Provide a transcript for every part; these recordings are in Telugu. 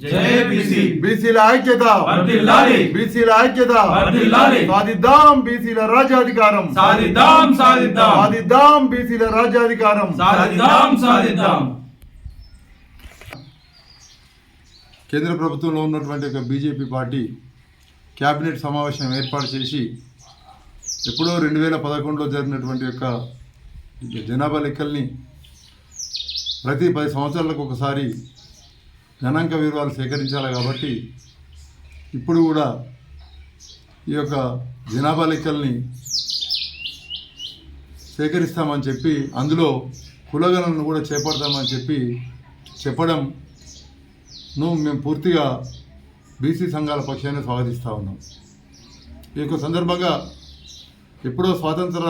బీసీల ఐక్యత. బీసీల ఐక్యత. సాధిద్దాం బీసీల రాజ్యాధికారం. సాధిద్దాం సాధిద్దాం. సాధిద్దాం బీసీల రాజ్యాధికారం. సాధిద్దాం సాధిద్దాం. కేంద్ర ప్రభుత్వంలో ఉన్నటువంటి ఒక బీజేపీ పార్టీ క్యాబినెట్ సమావేశం ఏర్పాటు చేసి ఎప్పుడో రెండు వేల పదకొండులో జరిగినటువంటి యొక్క జనాభా లెక్కల్ని ప్రతి పది సంవత్సరాలకు ఒకసారి గణాంక వివరాలు సేకరించాలి కాబట్టి ఇప్పుడు కూడా ఈ యొక్క జనాభా లెక్కల్ని సేకరిస్తామని చెప్పి అందులో కులగణను కూడా చేపడతామని చెప్పి చెప్పడంను మేము పూర్తిగా బీసీ సంఘాల పక్షాన్ని స్వాగతిస్తూ ఉన్నాం. ఈ యొక్క సందర్భంగా ఎప్పుడో స్వాతంత్ర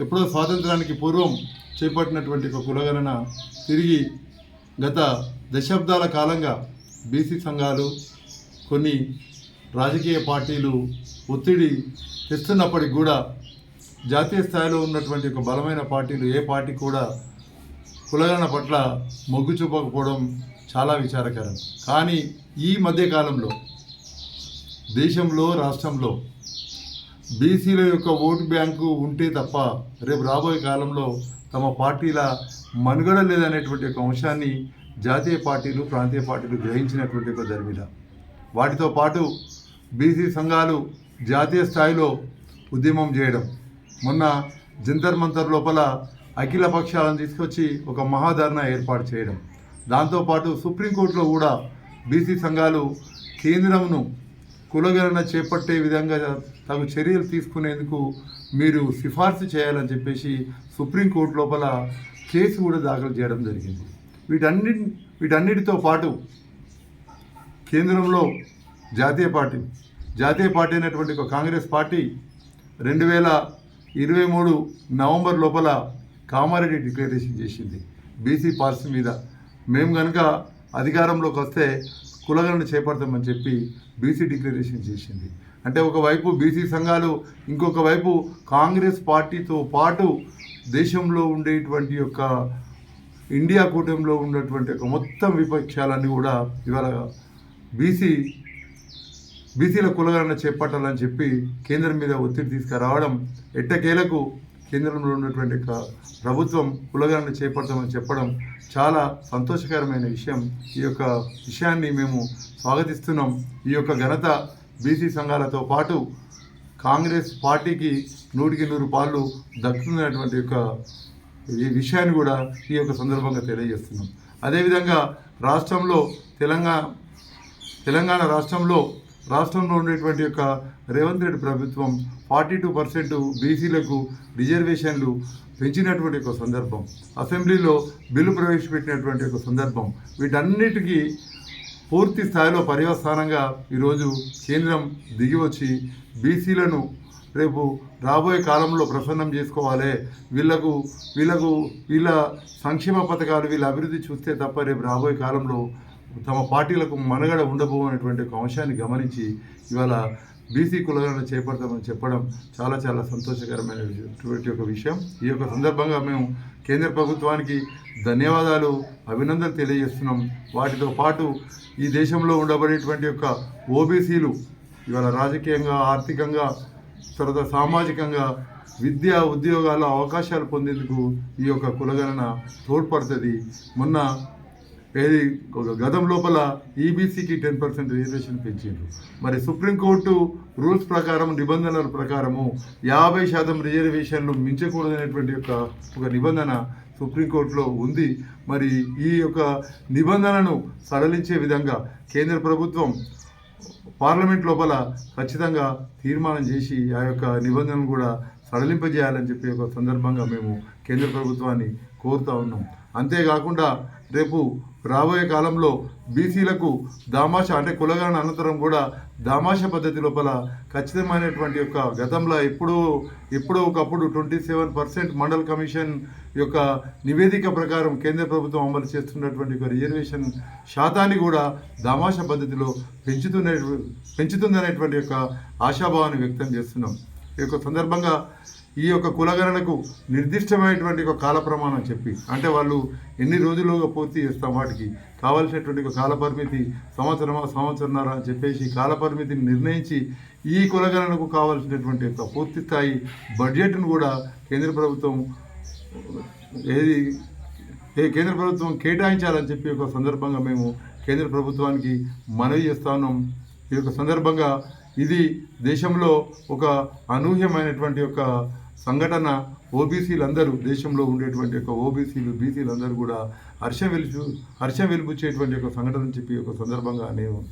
ఎప్పుడో స్వాతంత్రానికి పూర్వం చేపట్టినటువంటి ఒక కులగణన తిరిగి గత దశాబ్దాల కాలంగా బీసీ సంఘాలు కొన్ని రాజకీయ పార్టీలు ఒత్తిడి తెస్తున్నప్పటికి కూడా జాతీయ స్థాయిలో ఉన్నటువంటి ఒక బలమైన పార్టీలు ఏ పార్టీ కూడా కులగణన పట్ల మొగ్గు చూపకపోవడం చాలా విచారకరం. కానీ ఈ మధ్యకాలంలో దేశంలో రాష్ట్రంలో బీసీల యొక్క ఓటు బ్యాంకు ఉంటే తప్ప రేపు రాబోయే కాలంలో తమ పార్టీల మనుగడ లేదనేటువంటి ఒక అంశాన్ని జాతీయ పార్టీలు ప్రాంతీయ పార్టీలు గ్రహించినటువంటి ఒక దరిమిద వాటితో పాటు బీసీ సంఘాలు జాతీయ స్థాయిలో ఉద్యమం చేయడం. మొన్న జంతర్ మంతర్ లోపల అఖిల పక్షాలను తీసుకొచ్చి ఒక మహాధరణ ఏర్పాటు చేయడం. దాంతోపాటు సుప్రీంకోర్టులో కూడా బీసీ సంఘాలు కేంద్రంను కులగణన చేపట్టే విధంగా తగు చర్యలు తీసుకునేందుకు మీరు సిఫార్సు చేయాలని చెప్పేసి సుప్రీంకోర్టు లోపల కేసు కూడా దాఖలు చేయడం జరిగింది. వీటన్ని వీటన్నిటితో పాటు కేంద్రంలో జాతీయ పార్టీ జాతీయ పార్టీ అయినటువంటి ఒక కాంగ్రెస్ పార్టీ రెండు వేల ఇరవై మూడు నవంబర్ లోపల కామారెడ్డి డిక్లరేషన్ చేసింది. బీసీ పాలసీ మీద మేము కనుక అధికారంలోకి వస్తే కులగణను చేపడతామని చెప్పి బీసీ డిక్లరేషన్ చేసింది. అంటే ఒకవైపు బీసీ సంఘాలు ఇంకొక వైపు కాంగ్రెస్ పార్టీతో పాటు దేశంలో ఉండేటువంటి యొక్క ఇండియా కూటమిలో ఉన్నటువంటి ఒక మొత్తం విపక్షాలన్నీ కూడా ఇవాళ బీసీ బీసీల కులగణన చేపట్టాలని చెప్పి కేంద్రం మీద ఒత్తిడి తీసుకురావడం ఎట్టకేలకు కేంద్రంలో ఉన్నటువంటి ఒక ప్రభుత్వం కులగణన చేపడతామని చెప్పడం చాలా సంతోషకరమైన విషయం. ఈ యొక్క విషయాన్ని మేము స్వాగతిస్తున్నాం. ఈ యొక్క ఘనత బీసీ సంఘాలతో పాటు కాంగ్రెస్ పార్టీకి నూటికి నూరు పాళ్ళు దక్కుతున్నటువంటి యొక్క విషయాన్ని కూడా ఈ యొక్క సందర్భంగా తెలియజేస్తున్నాం. అదేవిధంగా రాష్ట్రంలో తెలంగాణ తెలంగాణ రాష్ట్రంలో రాష్ట్రంలో ఉండేటువంటి యొక్క రేవంత్ రెడ్డి ప్రభుత్వం ఫార్టీ టూ పర్సెంట్ బీసీలకు రిజర్వేషన్లు పెంచినటువంటి ఒక సందర్భం. అసెంబ్లీలో బిల్లు ప్రవేశపెట్టినటువంటి ఒక సందర్భం. వీటన్నిటికీ పూర్తి స్థాయిలో పర్యవస్థానంగా ఈరోజు కేంద్రం దిగి వచ్చి బీసీలను రేపు రాబోయే కాలంలో ప్రసన్నం చేసుకోవాలి. వీళ్ళకు వీళ్ళకు వీళ్ళ సంక్షేమ పథకాలు వీళ్ళ అభివృద్ధి చూస్తే తప్ప రేపు రాబోయే కాలంలో తమ పార్టీలకు మనగడ ఉండబోనటువంటి ఒక అంశాన్ని గమనించి ఇవాళ బీసీ కులగణన చేపడతామని చెప్పడం చాలా చాలా సంతోషకరమైనటువంటి ఒక విషయం. ఈ యొక్క సందర్భంగా మేము కేంద్ర ప్రభుత్వానికి ధన్యవాదాలు అభినందనలు తెలియజేస్తున్నాం. వాటితో పాటు ఈ దేశంలో ఉండబడేటువంటి యొక్క ఓబీసీలు ఇవాళ రాజకీయంగా ఆర్థికంగా తర్వాత సామాజికంగా విద్య ఉద్యోగాల అవకాశాలు పొందేందుకు ఈ యొక్క కులగణన తోడ్పడుతుంది. మొన్న ఏది గతం లోపల ఈబీసీకి టెన్ పర్సెంట్ రిజర్వేషన్ పెంచిండ్రు. మరి సుప్రీంకోర్టు రూల్స్ ప్రకారం నిబంధనల ప్రకారము యాభై శాతం రిజర్వేషన్లు మించకూడదనేటువంటి యొక్క ఒక నిబంధన సుప్రీంకోర్టులో ఉంది. మరి ఈ యొక్క నిబంధనను సడలించే విధంగా కేంద్ర ప్రభుత్వం పార్లమెంట్ లోపల ఖచ్చితంగా తీర్మానం చేసి ఆ యొక్క నిబంధనలు కూడా సడలింపజేయాలని చెప్పి ఒక సందర్భంగా మేము కేంద్ర ప్రభుత్వాన్ని కోరుతా ఉన్నాం. అంతేకాకుండా రేపు రాబోయే కాలంలో బీసీలకు దామాష అంటే కులగాన అనంతరం కూడా దామాష పద్ధతి లోపల ఖచ్చితమైనటువంటి యొక్క గతంలో ఎప్పుడో ఎప్పుడో ఒకప్పుడు twenty seven percent Mandal commission యొక్క నివేదిక ప్రకారం కేంద్ర ప్రభుత్వం అమలు చేస్తున్నటువంటి ఒక రిజర్వేషన్ శాతాన్ని కూడా దామాష పద్ధతిలో పెంచుతున్న పెంచుతుందనేటువంటి యొక్క ఆశాభావాన్ని వ్యక్తం చేస్తున్నాం. ఈ యొక్క సందర్భంగా ఈ యొక్క కులగణనకు నిర్దిష్టమైనటువంటి ఒక కాల ప్రమాణం చెప్పి అంటే వాళ్ళు ఎన్ని రోజులుగా పూర్తి చేస్తాం వాటికి? కావాల్సినటువంటి ఒక కాలపరిమితి సంవత్సరమా సంవత్సరంన్నర అని చెప్పేసి కాలపరిమితిని నిర్ణయించి ఈ కులగణనకు కావాల్సినటువంటి యొక్క పూర్తి స్థాయి బడ్జెట్ను కూడా కేంద్ర ప్రభుత్వం ఏది ఏ కేంద్ర ప్రభుత్వం కేటాయించాలని చెప్పి ఒక సందర్భంగా మేము కేంద్ర ప్రభుత్వానికి మనవి చేస్తాను ఈ యొక్క సందర్భంగా ఇది దేశంలో ఒక అనూహ్యమైనటువంటి ఒక సంఘటన. ఓబీసీలు అందరూ దేశంలో ఉండేటువంటి యొక్క ఓబీసీలు బీసీలందరూ కూడా హర్షం వెలుచు హర్షం వెలుపుచ్చేటువంటి ఒక సంఘటన చెప్పి ఒక సందర్భంగా నేను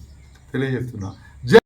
తెలియజేస్తున్నా.